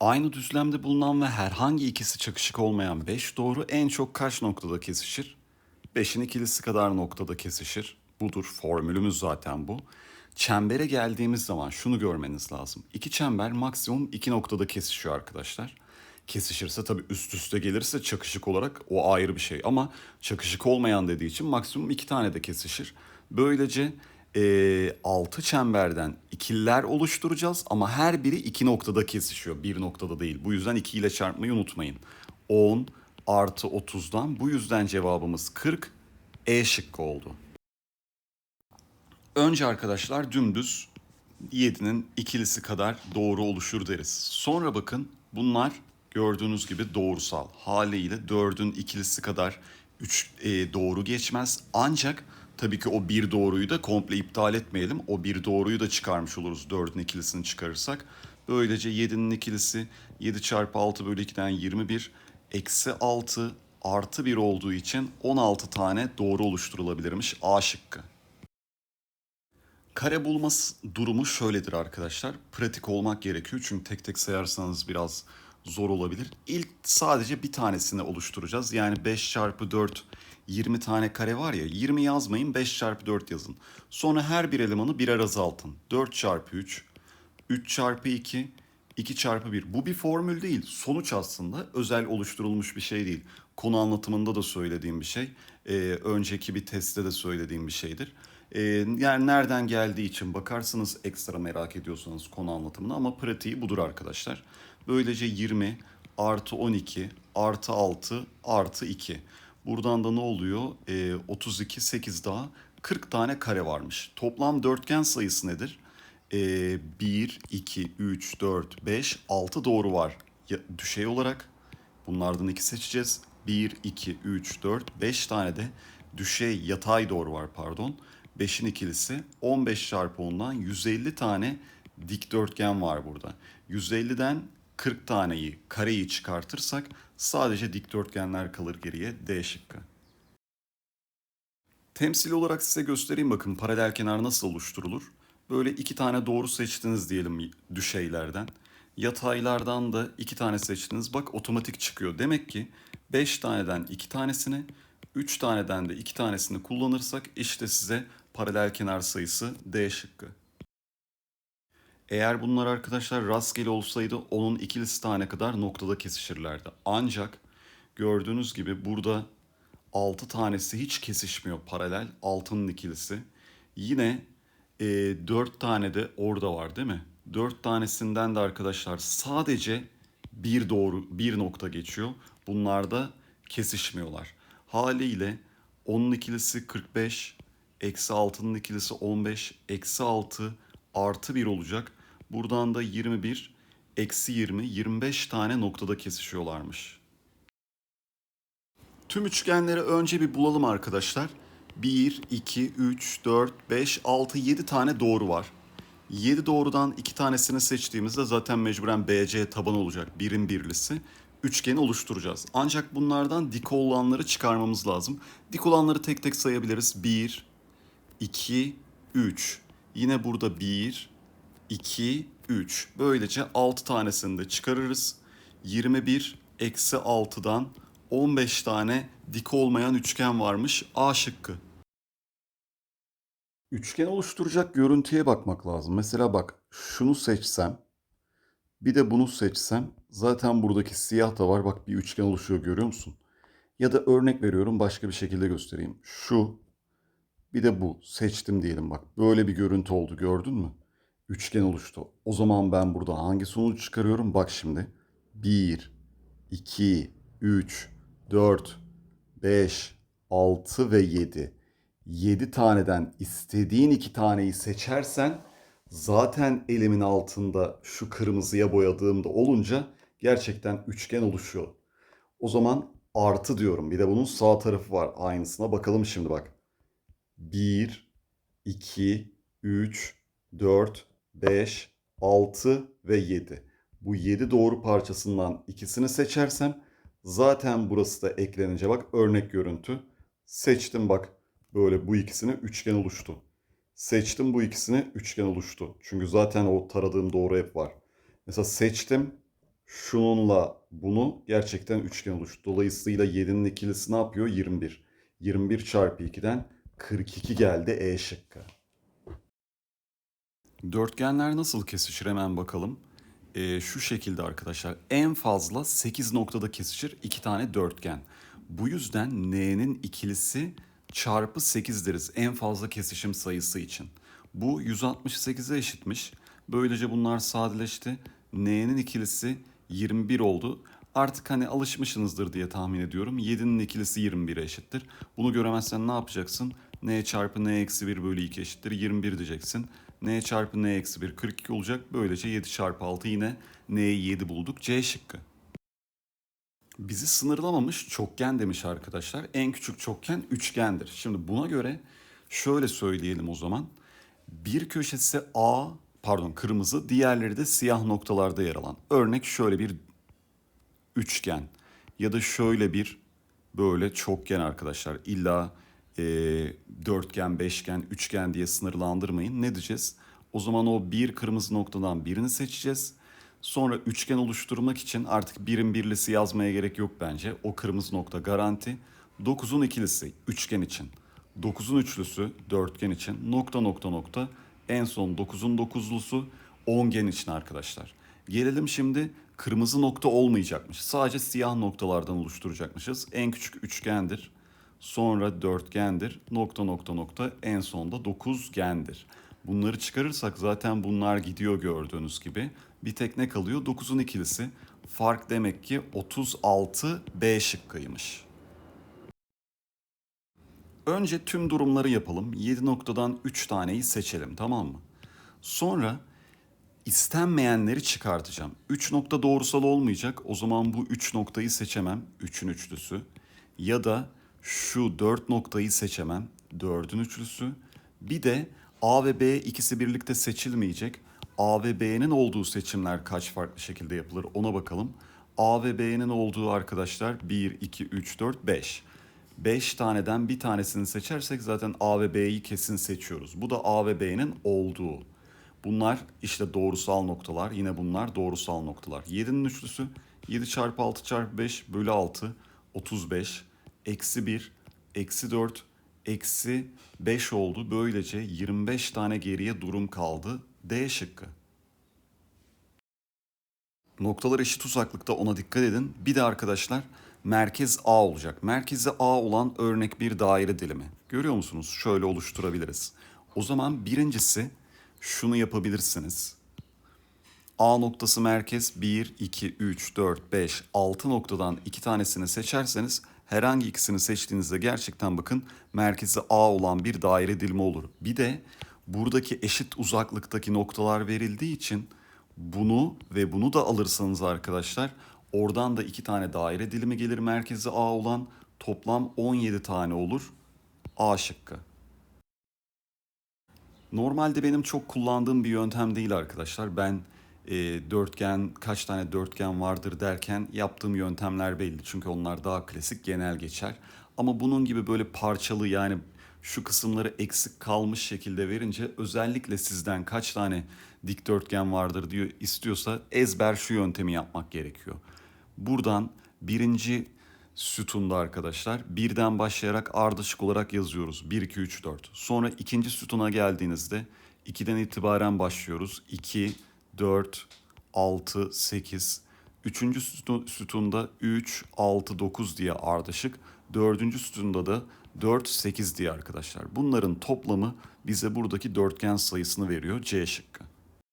Aynı düzlemde bulunan ve herhangi ikisi çakışık olmayan 5 doğru en çok kaç noktada kesişir? 5'in ikilisi kadar noktada kesişir. Budur formülümüz zaten bu. Çembere geldiğimiz zaman şunu görmeniz lazım. İki çember maksimum iki noktada kesişiyor arkadaşlar. Kesişirse tabii üst üste gelirse çakışık olarak o ayrı bir şey. Ama çakışık olmayan dediği için maksimum iki tane de kesişir. Böylece eee altı çemberden ikililer oluşturacağız ama her biri iki noktada kesişiyor. Bir noktada değil. Bu yüzden 2 ile çarpmayı unutmayın. 10 artı 30'dan bu yüzden cevabımız 40 E şıkkı oldu. Önce arkadaşlar dümdüz 7'nin ikilisi kadar doğru oluşur deriz. Sonra bakın bunlar gördüğünüz gibi doğrusal. Haliyle 4'ün ikilisi kadar 3 doğru geçmez. Ancak tabii ki o bir doğruyu da komple iptal etmeyelim. O bir doğruyu da çıkarmış oluruz 4'ün ikilisini çıkarırsak. Böylece 7'nin ikilisi 7 çarpı 6 bölü 2'den 21 eksi 6 artı 1 olduğu için 16 tane doğru oluşturulabilirmiş A şıkkı. Kare bulması durumu şöyledir arkadaşlar. Pratik olmak gerekiyor çünkü tek tek sayarsanız biraz zor olabilir. İlk sadece bir tanesini oluşturacağız. Yani 5 çarpı 4 20 tane kare var ya 20 yazmayın 5 çarpı 4 yazın. Sonra her bir elemanı birer azaltın. 4 çarpı 3, 3 çarpı 2, 2 çarpı 1. Bu bir formül değil. Sonuç aslında özel oluşturulmuş bir şey değil. Konu anlatımında da söylediğim bir şey. Ee, önceki bir testte de söylediğim bir şeydir. Ee, yani nereden geldiği için bakarsınız ekstra merak ediyorsanız konu anlatımını ama pratiği budur arkadaşlar. Böylece 20 artı 12 artı 6 artı 2. Buradan da ne oluyor? Ee, 32, 8 daha 40 tane kare varmış. Toplam dörtgen sayısı nedir? Ee, 1, 2, 3, 4, 5, 6 doğru var. Ya, düşey olarak bunlardan iki seçeceğiz. 1, 2, 3, 4, 5 tane de düşey yatay doğru var pardon. 5'in ikilisi 15 çarpı 10'dan 150 tane dikdörtgen var burada. 150'den 40 taneyi kareyi çıkartırsak sadece dikdörtgenler kalır geriye D şıkkı. Temsil olarak size göstereyim bakın paralel kenar nasıl oluşturulur. Böyle iki tane doğru seçtiniz diyelim düşeylerden. Yataylardan da iki tane seçtiniz. Bak otomatik çıkıyor. Demek ki 5 taneden iki tanesini, 3 taneden de iki tanesini kullanırsak işte size paralel kenar sayısı D şıkkı. Eğer bunlar arkadaşlar rastgele olsaydı onun ikilisi tane kadar noktada kesişirlerdi. Ancak gördüğünüz gibi burada 6 tanesi hiç kesişmiyor paralel. 6'nın ikilisi. Yine e, 4 tane de orada var değil mi? 4 tanesinden de arkadaşlar sadece bir doğru bir nokta geçiyor. Bunlar da kesişmiyorlar. Haliyle 10'un ikilisi 45, eksi 6'nın ikilisi 15, eksi 6 artı 1 olacak. Buradan da 21, eksi 20, 25 tane noktada kesişiyorlarmış. Tüm üçgenleri önce bir bulalım arkadaşlar. 1, 2, 3, 4, 5, 6, 7 tane doğru var. 7 doğrudan 2 tanesini seçtiğimizde zaten mecburen BC taban olacak. Birin birlisi. Üçgeni oluşturacağız. Ancak bunlardan dik olanları çıkarmamız lazım. Dik olanları tek tek sayabiliriz. 1, 2, 3. Yine burada 1, 2, 3. Böylece 6 tanesini de çıkarırız. 21 eksi 6'dan 15 tane dik olmayan üçgen varmış. A şıkkı. Üçgen oluşturacak görüntüye bakmak lazım. Mesela bak şunu seçsem bir de bunu seçsem zaten buradaki siyah da var. Bak bir üçgen oluşuyor görüyor musun? Ya da örnek veriyorum başka bir şekilde göstereyim. Şu bir de bu seçtim diyelim bak. Böyle bir görüntü oldu gördün mü? Üçgen oluştu. O zaman ben burada hangi sonucu çıkarıyorum? Bak şimdi. 1, 2, 3, 4, 5, 6 ve 7. 7 taneden istediğin iki taneyi seçersen zaten elimin altında şu kırmızıya boyadığımda olunca gerçekten üçgen oluşuyor. O zaman artı diyorum. Bir de bunun sağ tarafı var aynısına. Bakalım şimdi bak. 1, 2, 3, 4, 5, 6 ve 7. Bu 7 doğru parçasından ikisini seçersem zaten burası da eklenince bak örnek görüntü. Seçtim bak böyle bu ikisini üçgen oluştu. Seçtim bu ikisini üçgen oluştu. Çünkü zaten o taradığım doğru hep var. Mesela seçtim Şununla bunu gerçekten üçgen oluştu. Dolayısıyla 7'nin ikilisi ne yapıyor? 21. 21 çarpı 2'den 42 geldi E şıkkı. Dörtgenler nasıl kesişir hemen bakalım. Ee, şu şekilde arkadaşlar en fazla 8 noktada kesişir iki tane dörtgen. Bu yüzden n'nin ikilisi çarpı 8 deriz en fazla kesişim sayısı için. Bu 168'e eşitmiş. Böylece bunlar sadeleşti. N'nin ikilisi 21 oldu. Artık hani alışmışsınızdır diye tahmin ediyorum. 7'nin ikilisi 21'e eşittir. Bunu göremezsen ne yapacaksın? n çarpı n eksi 1 bölü 2 eşittir 21 diyeceksin. N çarpı n eksi 1 42 olacak. Böylece 7 çarpı 6 yine n'yi 7 bulduk. C şıkkı. Bizi sınırlamamış çokgen demiş arkadaşlar. En küçük çokgen üçgendir. Şimdi buna göre şöyle söyleyelim o zaman. Bir köşesi A, pardon kırmızı, diğerleri de siyah noktalarda yer alan. Örnek şöyle bir üçgen ya da şöyle bir böyle çokgen arkadaşlar. İlla e, dörtgen, beşgen, üçgen diye sınırlandırmayın. Ne diyeceğiz? O zaman o bir kırmızı noktadan birini seçeceğiz. Sonra üçgen oluşturmak için artık birin birlisi yazmaya gerek yok bence. O kırmızı nokta garanti. 9'un ikilisi üçgen için. 9'un üçlüsü dörtgen için. Nokta nokta nokta. En son 9'un dokuzlusu ongen için arkadaşlar. Gelelim şimdi kırmızı nokta olmayacakmış. Sadece siyah noktalardan oluşturacakmışız. En küçük üçgendir. Sonra dörtgendir. Nokta nokta nokta. En sonda dokuzgendir. Bunları çıkarırsak zaten bunlar gidiyor gördüğünüz gibi. Bir tek ne kalıyor? 9'un ikilisi. Fark demek ki 36 B şıkkıymış. Önce tüm durumları yapalım. 7 noktadan 3 taneyi seçelim tamam mı? Sonra istenmeyenleri çıkartacağım. 3 nokta doğrusal olmayacak. O zaman bu 3 noktayı seçemem. 3'ün üçlüsü. Ya da şu 4 noktayı seçemem. 4'ün üçlüsü. Bir de A ve B ikisi birlikte seçilmeyecek. A ve B'nin olduğu seçimler kaç farklı şekilde yapılır ona bakalım. A ve B'nin olduğu arkadaşlar 1, 2, 3, 4, 5. 5 taneden bir tanesini seçersek zaten A ve B'yi kesin seçiyoruz. Bu da A ve B'nin olduğu. Bunlar işte doğrusal noktalar. Yine bunlar doğrusal noktalar. 7'nin üçlüsü 7 çarpı 6 çarpı 5 bölü 6 35 eksi 1 eksi 4 eksi 5 oldu. Böylece 25 tane geriye durum kaldı. D şıkkı. Noktalar eşit uzaklıkta ona dikkat edin. Bir de arkadaşlar merkez A olacak. Merkezi A olan örnek bir daire dilimi. Görüyor musunuz? Şöyle oluşturabiliriz. O zaman birincisi şunu yapabilirsiniz. A noktası merkez 1, 2, 3, 4, 5, 6 noktadan iki tanesini seçerseniz herhangi ikisini seçtiğinizde gerçekten bakın merkezi A olan bir daire dilimi olur. Bir de buradaki eşit uzaklıktaki noktalar verildiği için bunu ve bunu da alırsanız arkadaşlar oradan da iki tane daire dilimi gelir merkezi A olan toplam 17 tane olur. A şıkkı. Normalde benim çok kullandığım bir yöntem değil arkadaşlar. Ben e, dörtgen kaç tane dörtgen vardır derken yaptığım yöntemler belli. Çünkü onlar daha klasik genel geçer. Ama bunun gibi böyle parçalı yani şu kısımları eksik kalmış şekilde verince özellikle sizden kaç tane dikdörtgen vardır diyor istiyorsa ezber şu yöntemi yapmak gerekiyor. Buradan birinci sütunda arkadaşlar birden başlayarak ardışık olarak yazıyoruz. 1, 2, 3, 4. Sonra ikinci sütuna geldiğinizde 2'den itibaren başlıyoruz. 2, 4, 6, 8. Üçüncü sütu- sütunda 3, 6, 9 diye ardışık. Dördüncü sütunda da 4, 8 diye arkadaşlar. Bunların toplamı bize buradaki dörtgen sayısını veriyor C şıkkı.